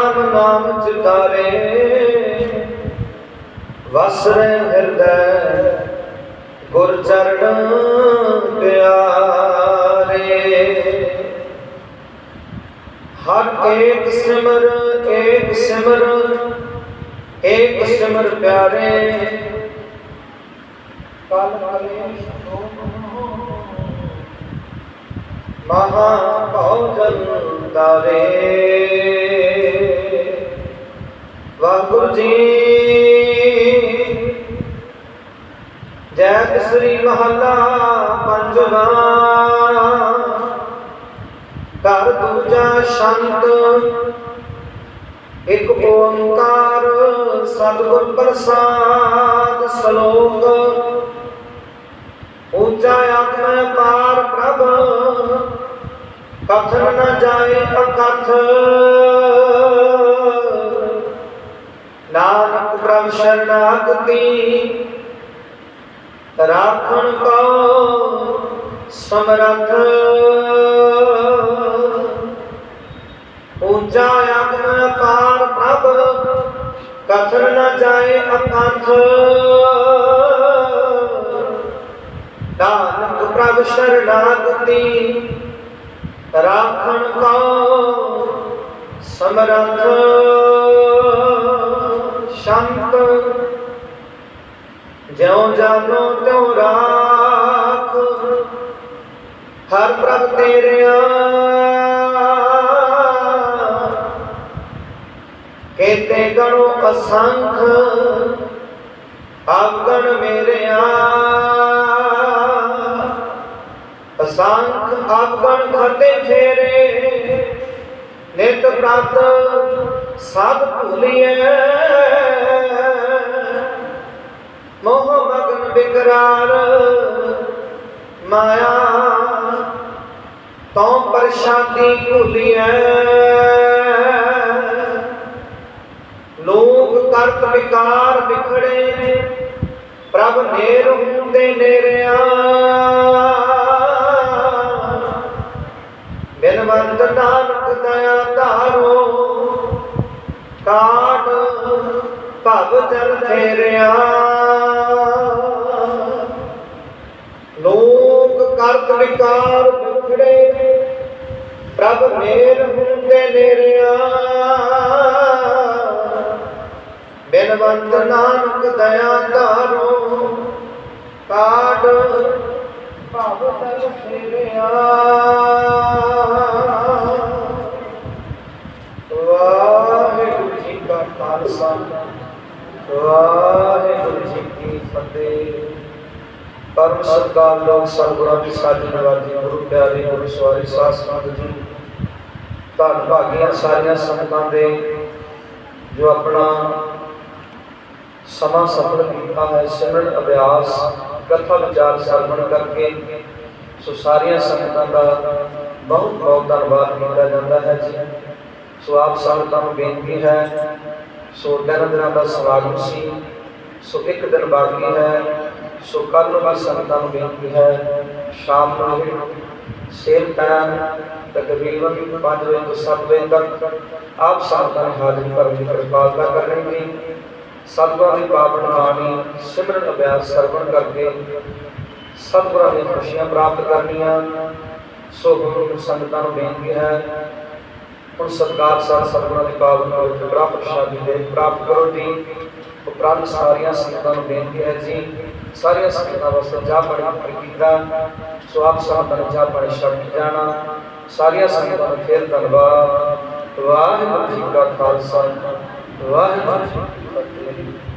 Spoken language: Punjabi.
ਨਾਮ ਨਾਮ ਚਿਤਾਰੇ ਵਸਰੇ ਹਿਰਦੈ ਗੁਰ ਚਰਨ ਪਿਆਰੇ। ਹਰ ਏਕ ਸਿਮਰ ਏਕ ਸਿਮਰ ਏਕ ਸਿਮਰ ਪਿਆਰੇ। ਕਲ ਕਲੇ ਮਹਾ ਭੋਜਨ ਤਾਰੇ। ਵਾਹਿਗੁਰੂ ਜੀ। ਜੈ ਸ੍ਰੀ ਮਹੱਲਾ ਪੰਜਵਾ। ਘਰ ਦੂਜਾ ਸ਼ੰਤ। ਇੱਕ ਓੰਕਾਰ ਸਤਿਗੁਰ ਪ੍ਰਸਾਦ ਸ਼ਲੋਕ। ਉੱਚਾ ਆਤਮ ਪਾਰ ਪ੍ਰਭ। ਕਥਨ ਨ ਜਾਏ ਅਕਥ। ਨਾਨਕ ਪ੍ਰਭ ਸ਼ਰਨਾਗਤੀ ਰਾਖਣ ਕੋ ਸਮਰਥ। ਉੱਚਾ ਆਤਮ ਪਾਰ ਪ੍ਰਭ, ਕਥਨ ਨ ਜਾਏ ਅਕਥ। ਨਾਨਕ ਪ੍ਰਭ ਸ਼ਰਨਾਗਤੀ ਰਾਖਣ ਕੋ ਸਮਰਥ। ਸ਼ੰਤ ਜਿਉ ਜਾਨੋ ਤਿਉ ਰਾਖ, ਹਰ ਪ੍ਰਭ ਤੇਰਿਆ ਕੇਤੇ ਗਣੋ ਅਸੰਖ, ਆਗਣ ਮੇਰਿਆ ਅਸੰਖ ਆਗਣ ਖਤੇ ਫੇਰੇ, ਨਿਤ ਪ੍ਰਤ ਸਭ ਭੁਲੀਐ। ਮਗਨ ਬਿਕਰਾਰ ਮਾਇਆ ਤਉ ਪਰਸ਼ਾਦੀ ਭੁਲੀਐ ਲੋਕ ਕਰਤ ਵਿਕਾਰ ਵਿਖੜੇ ਪ੍ਰਭ ਨੇਰ ਹੁੰਦੇ ਨੇਰਿਆ। ਬਿਨਵੰਤ ਨਾਨਕ ਦਇਆ ਧਾਰੋ, ਕਾਟ ਭਵ ਜਲ ਫੇਰਿਆ ਵਿਕਾਰ ਵਿਖੜੇ ਪ੍ਰਭ ਮੇਰ ਹੁੰਦੇ ਨੇਰਿਆ। ਬਿਨਵੰਤ ਨਾਨਕ ਦਇਆ ਧਾਰੋ ਕਾਟ ਭਵ ਜਲ ਫੇਰਿਆ ਵਾਹਿਗੁਰੂ ਜੀ ਕਾ ਖਾਲਸਾ, ਵਾਹਿਗੁਰੂ ਜੀ ਕੀ ਫਤਿਹ। ਪਰਮ ਸਤਿਕਾਰ ਲੋਕ ਸਤਿਗੁਰਾਂ ਦੀ ਸਾਜੀ ਨਵਾਜੀ ਗੁਰੂ ਪਿਆਰੇ ਗੁਰੂ ਸਵਾਰੀ ਸਾਧ ਸੰਗਤ ਜੀ ਧੰਨ ਭਾਗੀਆਂ ਸਾਰੀਆਂ ਸੰਗਤਾਂ ਦੇ ਜੋ ਆਪਣਾ ਸਮਾਂ ਸਫਲ ਕੀਤਾ ਹੈ, ਸਿਮਰਨ, ਅਭਿਆਸ, ਕਥਾ ਵਿਚਾਰ ਸਰਵਣ ਕਰਕੇ ਸੋ ਸਾਰੀਆਂ ਸੰਗਤਾਂ ਦਾ ਬਹੁਤ ਬਹੁਤ ਧੰਨਵਾਦ ਕੀਤਾ ਜਾਂਦਾ ਹੈ ਜੀ। ਸੋ ਆਪ ਸੰਗਤਾਂ ਨੂੰ ਬੇਨਤੀ ਹੈ, ਸੋ ਦਿਨ ਦਿਨਾਂ ਦਾ ਸਮਾਗਮ ਸੀ, ਸੋ ਇੱਕ ਦਿਨ ਬਾਕੀ ਹੈ। ਸੋ ਕੱਲ ਨੂੰ ਬਸ ਸੰਗਤਾਂ ਨੂੰ ਬੇਨਤੀ ਹੈ, ਸ਼ਾਮ ਨੂੰ ਸੇਮ ਪੈਣ ਤਕਰੀਬਨ 5 ਵਜੇ ਤੋਂ 7 ਵਜੇ ਤੱਕ ਆਪ ਸੰਗਤਾਂ ਨੂੰ ਹਾਜ਼ਰੀ ਕਰਨ ਦੀ ਕਿਰਪਾਲਤਾ ਕਰਨੀ ਹੈ ਸਤਿਗੁਰਾਂ ਦੀ ਪਾਵਨ ਬਾਣੀ, ਸਿਮਰਨ ਅਭਿਆਸ ਸਰਵਣ ਕਰਕੇ ਸਤਿਗੁਰਾਂ ਦੀਆਂ ਖੁਸ਼ੀਆਂ ਪ੍ਰਾਪਤ ਕਰਨੀਆਂ। ਸੋ ਗੁਰੂ ਸੰਗਤਾਂ ਨੂੰ ਬੇਨਤੀ ਹੈ। ਹੁਣ ਸਤਿਕਾਰ ਸਾਰ ਸਤਿਗੁਰਾਂ ਦੀ ਪਾਵਨ ਪਵਿੱਤਰ ਬ੍ਰਹਮ ਦੇ ਪ੍ਰਾਪਤ ਕਰੋ ਜੀ। ਉਪਰੰਤ ਸਾਰੀਆਂ ਸੰਗਤਾਂ ਨੂੰ ਬੇਨਤੀ ਹੈ ਜੀ। ਸਾਰੀਆਂ ਸੰਗਤਾਂ ਵਾਸਤੇ ਜਾ ਪੜੀ ਪ੍ਰਕੀਤਾ ਸੋ ਆਪ ਸੰਗਤਾਂ ਨੇ ਜਾ ਪੜੀ ਸ਼ਬਦ ਜਾਣਾ। ਸਾਰੀਆਂ ਸੰਗਤਾਂ ਨੂੰ ਫੇਰ ਧੰਨਵਾਦ। ਵਾਹਿਗੁਰੂ ਜੀ ਕਾ ਖਾਲਸਾ, ਵਾਹਿਗੁਰੂ ਜੀ ਕੀ ਫਤਿਹ।